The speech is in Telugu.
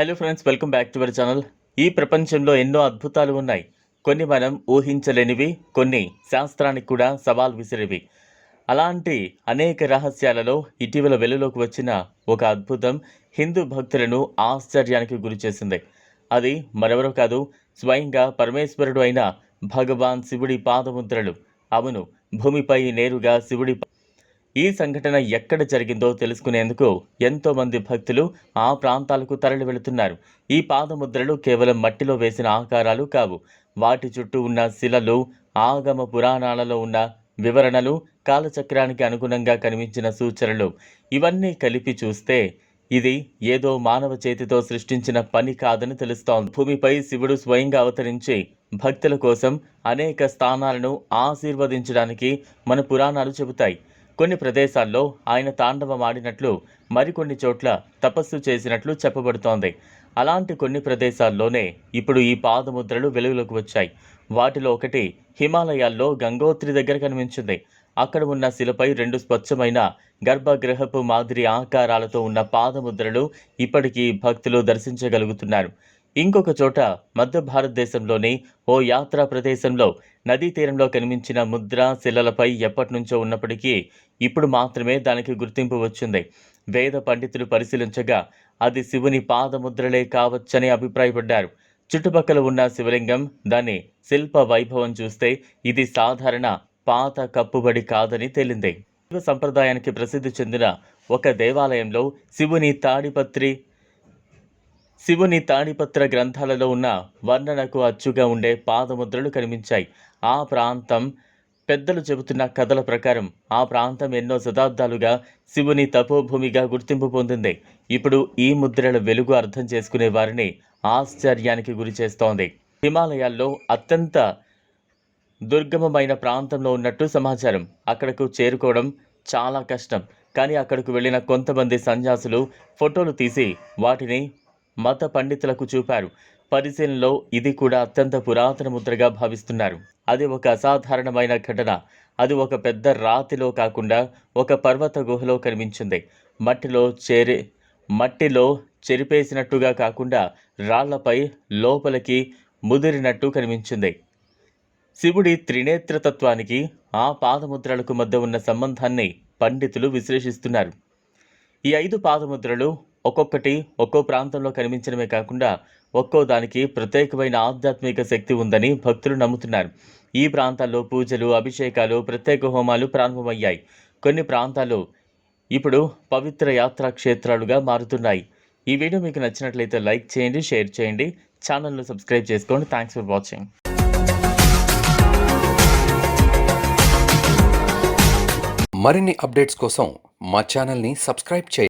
Hello friends welcome back to our channel ఈ ప్రపంచంలో ఎన్నో అద్భుతాలు ఉన్నాయి. కొన్ని మనం ఊహించలేనివి కొన్ని శాస్త్రానికి కూడా సవాల్ విసిరేవి. అలాంటి అనేక రహస్యాలలో ఇటీవల వెలులోకి వచ్చిన ఒక అద్భుతం హిందూ భక్తులను ఆశ్చర్యానికి గురిచేసింది అది మరెవరో కాదు స్వయంగా పరమేశ్వరుడు అయిన భగవాన్ శివుడి పాదముద్రలు. అవును భూమిపై నేరుగా శివుడి ఈ సంఘటన ఎక్కడ జరిగిందో తెలుసుకునేందుకు ఎంతోమంది భక్తులు ఆ ప్రాంతాలకు తరలి వెళుతున్నారు. ఈ పాదముద్రలు కేవలం మట్టిలో వేసిన ఆకారాలు కావు. వాటి చుట్టూ ఉన్న శిలలు ఆగమ పురాణాలలో ఉన్న వివరణలు కాలచక్రానికి అనుగుణంగా కనిపించిన సూచనలు ఇవన్నీ కలిపి చూస్తే ఇది ఏదో మానవ చేతితో సృష్టించిన పని కాదని తెలుస్తోంది. భూమిపై శివుడు స్వయంగా అవతరించి భక్తుల కోసం అనేక స్థానాలను ఆశీర్వదించడానికి మన పురాణాలు చెబుతాయి. కొన్ని ప్రదేశాల్లో ఆయన తాండవం ఆడినట్లు మరికొన్ని చోట్ల తపస్సు చేసినట్లు చెప్పబడుతోంది. అలాంటి కొన్ని ప్రదేశాల్లోనే ఇప్పుడు ఈ పాదముద్రలు వెలుగులోకి వచ్చాయి. వాటిలో ఒకటి హిమాలయాల్లో గంగోత్రి దగ్గర కనిపించింది. అక్కడ ఉన్న శిలపై రెండు స్వచ్ఛమైన గర్భగృహపు మాదిరి ఆకారాలతో ఉన్న పాదముద్రలు ఇప్పటికీ భక్తులు దర్శించగలుగుతున్నారు. ఇంకొక చోట మధ్య భారతదేశంలోని ఓ యాత్రా ప్రదేశంలో నదీ తీరంలో కనిపించిన ముద్ర శిలలపై ఎప్పటి నుంచో ఉన్నప్పటికీ ఇప్పుడు మాత్రమే దానికి గుర్తింపు వచ్చింది. వేద పండితులు పరిశీలించగా అది శివుని పాదముద్రలే కావచ్చని అభిప్రాయపడ్డారు. చుట్టుపక్కల ఉన్న శివలింగం దాని శిల్ప వైభవం చూస్తే ఇది సాధారణ పాత కప్పుబడి కాదని తేలింది. శివ సంప్రదాయానికి ప్రసిద్ధి చెందిన ఒక దేవాలయంలో శివుని తాడిపత్రి శివుని తాడిపత్ర గ్రంథాలలో ఉన్న వర్ణనకు అచ్చుగా ఉండే పాదముద్రలు కనిపించాయి. ఆ ప్రాంతం పెద్దలు చెబుతున్న కథల ప్రకారం ఆ ప్రాంతం ఎన్నో శతాబ్దాలుగా శివుని తపోభూమిగా గుర్తింపు పొందింది. ఇప్పుడు ఈ ముద్రల వెలుగు అర్థం చేసుకునే వారిని ఆశ్చర్యానికి గురి చేస్తోంది. హిమాలయాల్లో అత్యంత దుర్గమమైన ప్రాంతంలో ఉన్నట్టు సమాచారం. అక్కడకు చేరుకోవడం చాలా కష్టం. కానీ అక్కడకు వెళ్ళిన కొంతమంది సన్యాసులు ఫోటోలు తీసి వాటిని మత పండితులకు చూపారు. పరిశీలనలో ఇది కూడా అత్యంత పురాతన ముద్రగా భావిస్తున్నారు. అది ఒక అసాధారణమైన ఘటన. అది ఒక పెద్ద రాతిలో కాకుండా ఒక పర్వత గుహలో కనిపించింది. మట్టిలో చేరి మట్టిలో చెరిపేసినట్టుగా కాకుండా రాళ్ళపై లోపలికి ముదిరినట్టు కనిపించింది. శివుడి త్రినేత్రతత్వానికి ఆ పాదముద్రలకు మధ్య ఉన్న సంబంధాన్ని పండితులు విశ్లేషిస్తున్నారు. ఈ ఐదు పాదముద్రలు ఒక్కొక్కటి ఒక్కో ప్రాంతంలో కనిపించడమే కాకుండా ఒక్కో దానికి ప్రత్యేకమైన ఆధ్యాత్మిక శక్తి ఉందని భక్తులు నమ్ముతున్నారు. ఈ ప్రాంతాల్లో పూజలు అభిషేకాలు ప్రత్యేక హోమాలు ప్రారంభమయ్యాయి. కొన్ని ప్రాంతాలు ఇప్పుడు పవిత్ర యాత్రా క్షేత్రాలుగా మారుతున్నాయి. ఈ వీడియో మీకు నచ్చినట్లయితే లైక్ చేయండి షేర్ చేయండి. ఛానల్ను సబ్స్క్రైబ్ చేసుకోండి. Thanks for watching. మరిన్ని అప్డేట్స్ కోసం మా ఛానల్ని సబ్స్క్రైబ్ చేయండి.